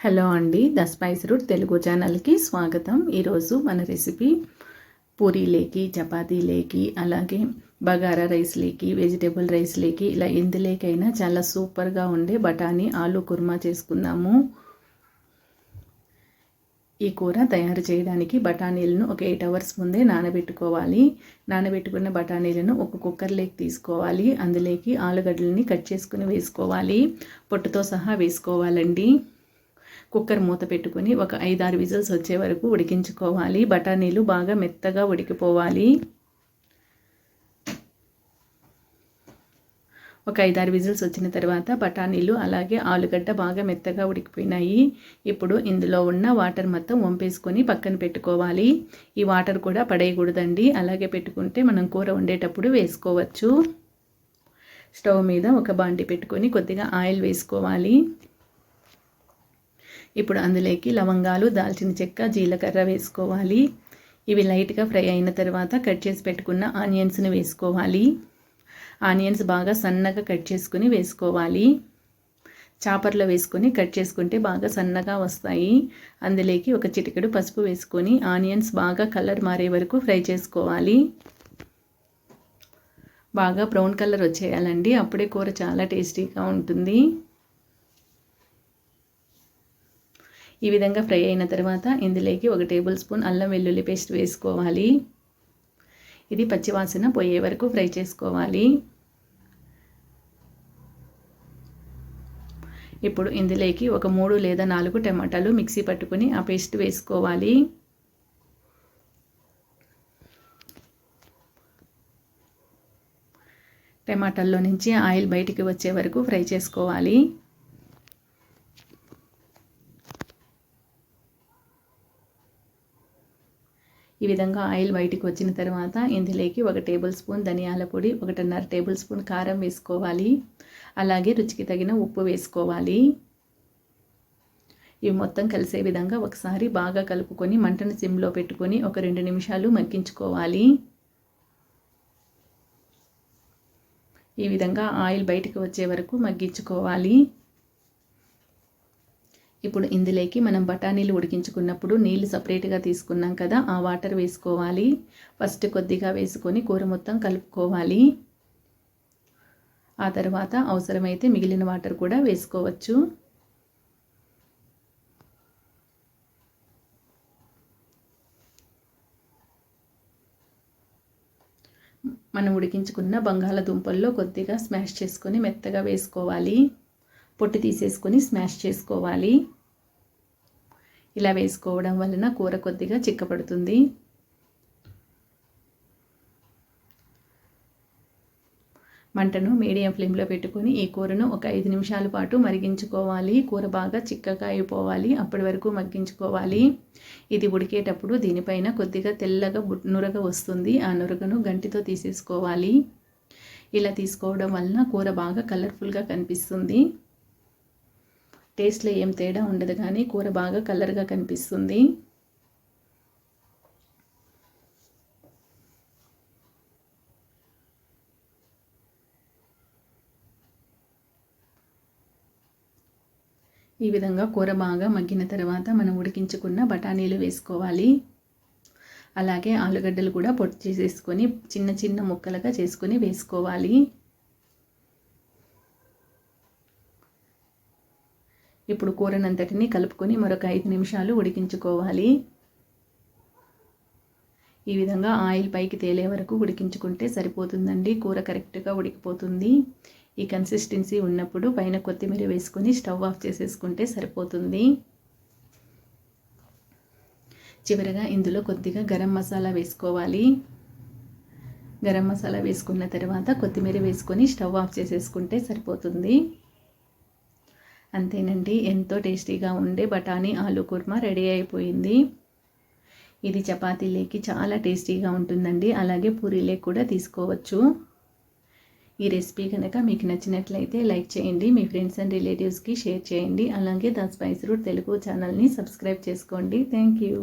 Hello అండి the spice route Telugu ఛానల్కి స్వాగతం. ఈరోజు మన రెసిపీ పూరీలేకి చపాతీలేకి అలాగే బగారా రైస్లేకి వెజిటేబుల్ రైస్లేకి ఇలా ఎందులేకైనా చాలా సూపర్గా ఉండే బఠానీ ఆలు కుర్మా చేసుకుందాము. ఈ కూర తయారు చేయడానికి బఠానీలను ఒక ఎయిట్ అవర్స్ ముందే నానబెట్టుకోవాలి. నానబెట్టుకున్న బఠానీలను ఒక కుక్కర్లోకి తీసుకోవాలి. అందులోకి ఆలుగడ్డలని కట్ చేసుకుని వేసుకోవాలి. పొట్టుతో సహా వేసుకోవాలండి. కుక్కర్ మూత పెట్టుకుని ఒక ఐదారు విజిల్స్ వచ్చే వరకు ఉడికించుకోవాలి. బఠానీలు బాగా మెత్తగా ఉడికిపోవాలి. ఒక ఐదారు విజిల్స్ వచ్చిన తర్వాత బఠానీలు అలాగే ఆలుగడ్డ బాగా మెత్తగా ఉడికిపోయినాయి. ఇప్పుడు ఇందులో ఉన్న వాటర్ మొత్తం వంపేసుకొని పక్కన పెట్టుకోవాలి. ఈ వాటర్ కూడా పడేయకూడదండి. అలాగే పెట్టుకుంటే మనం కూర వండేటప్పుడు వేసుకోవచ్చు. స్టవ్ మీద ఒక బాండి పెట్టుకొని కొద్దిగా ఆయిల్ వేసుకోవాలి. ఇప్పుడు అందులోకి లవంగాలు దాల్చిన చెక్క జీలకర్ర వేసుకోవాలి. ఇవి లైట్గా ఫ్రై అయిన తర్వాత కట్ చేసి పెట్టుకున్న ఆనియన్స్ని వేసుకోవాలి. ఆనియన్స్ బాగా సన్నగా కట్ చేసుకుని వేసుకోవాలి. చాపర్లో వేసుకొని కట్ చేసుకుంటే బాగా సన్నగా వస్తాయి. అందులోకి ఒక చిటికెడు పసుపు వేసుకొని ఆనియన్స్ బాగా కలర్ మారే వరకు ఫ్రై చేసుకోవాలి. బాగా బ్రౌన్ కలర్ వచ్చేయాలండి. అప్పుడే కూర చాలా టేస్టీగా ఉంటుంది. ఈ విధంగా ఫ్రై అయిన తర్వాత ఇందులోకి ఒక టేబుల్ స్పూన్ అల్లం వెల్లుల్లి పేస్ట్ వేసుకోవాలి. ఇది పచ్చివాసన పోయే వరకు ఫ్రై చేసుకోవాలి. ఇప్పుడు ఇందులోకి ఒక మూడు లేదా నాలుగు టమాటాలు మిక్సీ పట్టుకుని ఆ పేస్ట్ వేసుకోవాలి. టమాటాల్లో నుంచి ఆయిల్ బయటికి వచ్చే వరకు ఫ్రై చేసుకోవాలి. ఈ విధంగా ఆయిల్ బయటికి వచ్చిన తర్వాత ఇందులోకి ఒక టేబుల్ స్పూన్ ధనియాల పొడి ఒకటిన్నర టేబుల్ స్పూన్ కారం వేసుకోవాలి. అలాగే రుచికి తగిన ఉప్పు వేసుకోవాలి. ఇవి మొత్తం కలిసే విధంగా ఒకసారి బాగా కలుపుకొని మంటను సిమ్లో పెట్టుకొని ఒక రెండు నిమిషాలు మగ్గించుకోవాలి. ఈ విధంగా ఆయిల్ బయటకు వచ్చే వరకు మగ్గించుకోవాలి. ఇప్పుడు ఇందులోకి మనం బఠానీలు ఉడికించుకున్నప్పుడు నీళ్ళు సపరేట్గా తీసుకున్నాం కదా ఆ వాటర్ వేసుకోవాలి. ఫస్ట్ కొద్దిగా వేసుకొని కూర మొత్తం కలుపుకోవాలి. ఆ తర్వాత అవసరమైతే మిగిలిన వాటర్ కూడా వేసుకోవచ్చు. మనం ఉడికించుకున్న బంగాళదుంపల్లో కొద్దిగా స్మాష్ చేసుకొని మెత్తగా వేసుకోవాలి. పొట్టు తీసేసుకొని స్మాష్ చేసుకోవాలి. ఇలా వేసుకోవడం వలన కూర కొద్దిగా చిక్కపడుతుంది. మంటను మీడియం ఫ్లేమ్లో పెట్టుకొని ఈ కూరను ఒక ఐదు నిమిషాల పాటు మరిగించుకోవాలి. కూర బాగా చిక్కగా అయిపోవాలి. అప్పటి వరకు మగ్గించుకోవాలి. ఇది ఉడికేటప్పుడు దీనిపైన కొద్దిగా తెల్లగా నురగ వస్తుంది. ఆ నురగను గంటితో తీసేసుకోవాలి. ఇలా తీసుకోవడం వలన కూర బాగా కలర్ఫుల్గా కనిపిస్తుంది. టేస్ట్లో ఏం తేడా ఉండదు కానీ కూర బాగా కలర్గా కనిపిస్తుంది. ఈ విధంగా కూర బాగా మగ్గిన తర్వాత మనం ఉడికించుకున్న బఠానీలు వేసుకోవాలి. అలాగే ఆలుగడ్డలు కూడా పొట్టు చేసేసుకొని చిన్న చిన్న ముక్కలుగా చేసుకొని వేసుకోవాలి. ఇప్పుడు కూరనంతటిని కలుపుకొని మరొక ఐదు నిమిషాలు ఉడికించుకోవాలి. ఈ విధంగా ఆయిల్ పైకి తేలే వరకు ఉడికించుకుంటే సరిపోతుందండి. కూర కరెక్ట్గా ఉడికిపోతుంది. ఈ కన్సిస్టెన్సీ ఉన్నప్పుడు పైన కొత్తిమీర వేసుకొని స్టవ్ ఆఫ్ చేసేసుకుంటే సరిపోతుంది. చివరగా ఇందులో కొద్దిగా గరం మసాలా వేసుకోవాలి. గరం మసాలా వేసుకున్న తర్వాత కొత్తిమీర వేసుకొని స్టవ్ ఆఫ్ చేసేసుకుంటే సరిపోతుంది. అంతేనండి. ఎంతో టేస్టీగా ఉండే బఠానీ ఆలు కుర్మా రెడీ అయిపోయింది. ఇది చపాతీలేకి చాలా టేస్టీగా ఉంటుందండి. అలాగే పూరీలేకి కూడా తీసుకోవచ్చు. ఈ రెసిపీ కనుక మీకు నచ్చినట్లయితే లైక్ చేయండి మీ ఫ్రెండ్స్ అండ్ రిలేటివ్స్కి షేర్ చేయండి. అలాగే ద స్పైస్ రూట్ తెలుగు ఛానల్ని సబ్స్క్రైబ్ చేసుకోండి. Thank you